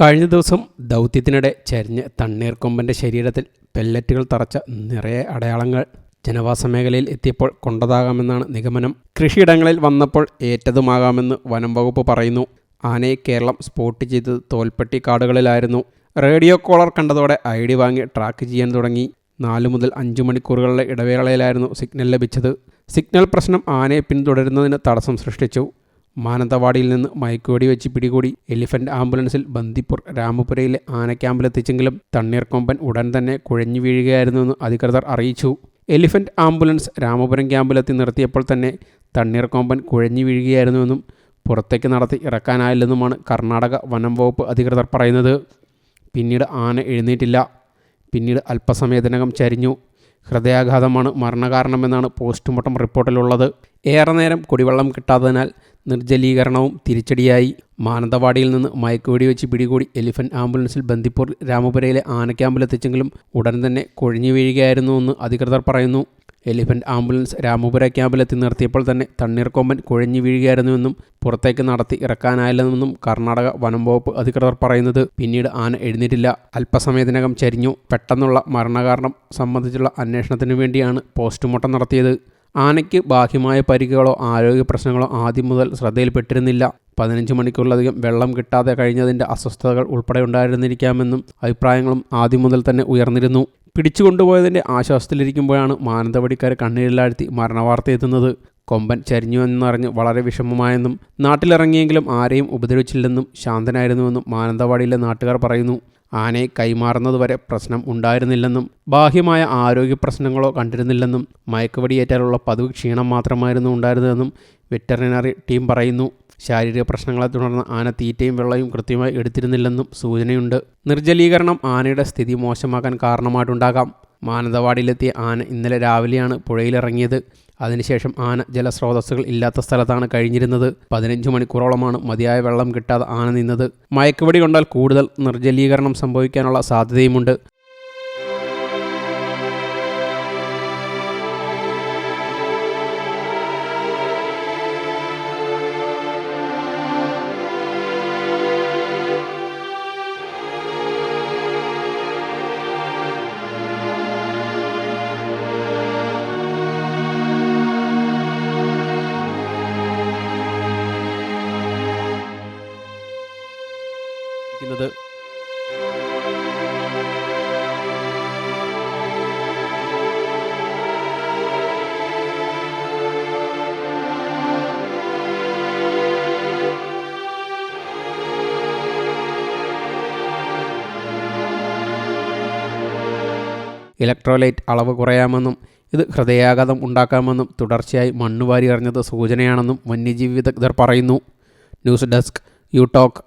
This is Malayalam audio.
കഴിഞ്ഞ ദിവസം ദൗത്യത്തിനിടെ ചരിഞ്ഞ് തണ്ണീർക്കൊമ്പന്റെ ശരീരത്തിൽ പെല്ലറ്റുകൾ തറച്ച നിറയെ അടയാളങ്ങൾ ജനവാസ മേഖലയിൽ എത്തിയപ്പോൾ കൊണ്ടതാകാമെന്നാണ് നിഗമനം. കൃഷിയിടങ്ങളിൽ വന്നപ്പോൾ ഏറ്റതുമാകാമെന്ന് വനം വകുപ്പ് പറയുന്നു. ആനയെ കേരളം സ്പോട്ട് ചെയ്തത് തോൽപ്പെട്ടി കാടുകളിലായിരുന്നു. റേഡിയോ കോളർ കണ്ടതോടെ ഐ ഡി വാങ്ങി ട്രാക്ക് ചെയ്യാൻ തുടങ്ങി. നാലു മുതൽ അഞ്ച് മണിക്കൂറുകളുടെ ഇടവേളയിലായിരുന്നു സിഗ്നൽ ലഭിച്ചത്. സിഗ്നൽ പ്രശ്നം ആനയെ പിന്തുടരുന്നതിന് തടസ്സം സൃഷ്ടിച്ചു. മാനന്തവാടിയിൽ നിന്ന് മയക്കുവെടി വെച്ച് പിടികൂടി എലിഫന്റ് ആംബുലൻസിൽ ബന്ദിപ്പൂർ രാമപുരയിലെ ആന ക്യാമ്പിലെത്തിച്ചെങ്കിലും തണ്ണീർക്കൊമ്പൻ ഉടൻ തന്നെ കുഴഞ്ഞു വീഴുകയായിരുന്നുവെന്ന് അധികൃതർ അറിയിച്ചു. എലിഫന്റ് ആംബുലൻസ് രാമപുരം ക്യാമ്പിലെത്തി നിർത്തിയപ്പോൾ തന്നെ തണ്ണീർക്കൊമ്പൻ കുഴഞ്ഞു വീഴുകയായിരുന്നുവെന്നും പുറത്തേക്ക് നടത്തി ഇറക്കാനായില്ലെന്നുമാണ് കർണാടക വനം വകുപ്പ് അധികൃതർ പറയുന്നത്. പിന്നീട് ആന എഴുന്നേറ്റില്ല. പിന്നീട് അല്പസമയത്തിനകം ചരിഞ്ഞു. ഹൃദയാഘാതമാണ് മരണകാരണമെന്നാണ് പോസ്റ്റ്മോർട്ടം റിപ്പോർട്ടിലുള്ളത്. ഏറെ നേരം കുടിവെള്ളം കിട്ടാത്തതിനാൽ നിർജലീകരണവും തിരിച്ചടിയായി. മാനന്തവാടിയിൽ നിന്ന് മയക്കുവെടി വെച്ച് പിടികൂടി എലിഫന്റ് ആംബുലൻസിൽ ബന്ദിപ്പൂർ രാമപുരയിലെ ആനക്യാമ്പിലെത്തിച്ചെങ്കിലും ഉടൻ തന്നെ കൊഴിഞ്ഞു വീഴുകയായിരുന്നുവെന്ന് അധികൃതർ പറയുന്നു. എലിഫന്റ് ആംബുലൻസ് രാമപുര ക്യാമ്പിലെത്തി നിർത്തിയപ്പോൾ തന്നെ തണ്ണീർക്കൊമ്പൻ കുഴഞ്ഞു വീഴുകയായിരുന്നുവെന്നും പുറത്തേക്ക് നടത്തി ഇറക്കാനായില്ലെന്നും കർണാടക വനം വകുപ്പ് അധികൃതർ പറയുന്നത്. പിന്നീട് ആന എഴുന്നേറ്റില്ല. അല്പസമയത്തിനകം ചരിഞ്ഞു. പെട്ടെന്നുള്ള മരണകാരണം സംബന്ധിച്ചുള്ള അന്വേഷണത്തിനു വേണ്ടിയാണ് പോസ്റ്റ്മോർട്ടം നടത്തിയത്. ആനയ്ക്ക് ബാഹ്യമായ പരിക്കുകളോ ആരോഗ്യ പ്രശ്നങ്ങളോ ആദ്യം മുതൽ ശ്രദ്ധയിൽപ്പെട്ടിരുന്നില്ല. പതിനഞ്ച് മണിക്കൂറിലധികം വെള്ളം കിട്ടാതെ കഴിഞ്ഞതിന്റെ അസ്വസ്ഥതകൾ ഉൾപ്പെടെ ഉണ്ടായിരുന്നിരിക്കാമെന്നും അഭിപ്രായങ്ങളും ആദ്യം മുതൽ തന്നെ ഉയർന്നിരുന്നു. പിടിച്ചുകൊണ്ടുപോയതിന്റെ ആശ്വാസത്തിലിരിക്കുമ്പോഴാണ് മാനന്തവാടിക്കാർ കണ്ണീരിലാഴ്ത്തി മരണവാർത്ത എത്തുന്നത് കൊമ്പൻ ചരിഞ്ഞു എന്നറിഞ്ഞ് വളരെ വിഷമമായെന്നും നാട്ടിലിറങ്ങിയെങ്കിലും ആരെയും ഉപദ്രവിച്ചില്ലെന്നും ശാന്തനായിരുന്നുവെന്നും മാനന്തവാടിയിലെ നാട്ടുകാർ പറയുന്നു. ആനയെ കൈമാറുന്നതുവരെ പ്രശ്നം ഉണ്ടായിരുന്നില്ലെന്നും ബാഹ്യമായ ആരോഗ്യ പ്രശ്നങ്ങളോ കണ്ടിരുന്നില്ലെന്നും മയക്കുവടിയേറ്റാലുള്ള പതിവ് ക്ഷീണം മാത്രമായിരുന്നു ഉണ്ടായിരുന്നതെന്നും വെറ്ററിനറി ടീം പറയുന്നു. ശാരീരിക പ്രശ്നങ്ങളെ തുടർന്ന് ആന തീറ്റയും വെള്ളവും കൃത്യമായി എടുത്തിരുന്നില്ലെന്നും സൂചനയുണ്ട്. നിർജലീകരണം ആനയുടെ സ്ഥിതി മോശമാക്കാൻ കാരണമായിട്ടുണ്ടാകാം. മാനന്തവാടിയിലെത്തിയ ആന ഇന്നലെ രാവിലെയാണ് പുഴയിലിറങ്ങിയത്. അതിനുശേഷം ആന ജലസ്രോതസ്സുകൾ ഇല്ലാത്ത സ്ഥലത്താണ് കഴിഞ്ഞിരുന്നത്. പതിനഞ്ച് മണിക്കൂറോളമാണ് മതിയായ വെള്ളം കിട്ടാതെ ആന നിന്നത്. മയക്കുപടി കൊണ്ടാൽ കൂടുതൽ നിർജലീകരണം സംഭവിക്കാനുള്ള സാധ്യതയുമുണ്ട്. ഇലക്ട്രോലൈറ്റ് അളവ് കുറയാമെന്നും ഇത് ഹൃദയാഘാതം ഉണ്ടാക്കാമെന്നും തുടർച്ചയായി മണ്ണുവാരി എറിഞ്ഞത് സൂചനയാണെന്നും വന്യജീവി വിദഗ്ധർ പറയുന്നു. News desk you talk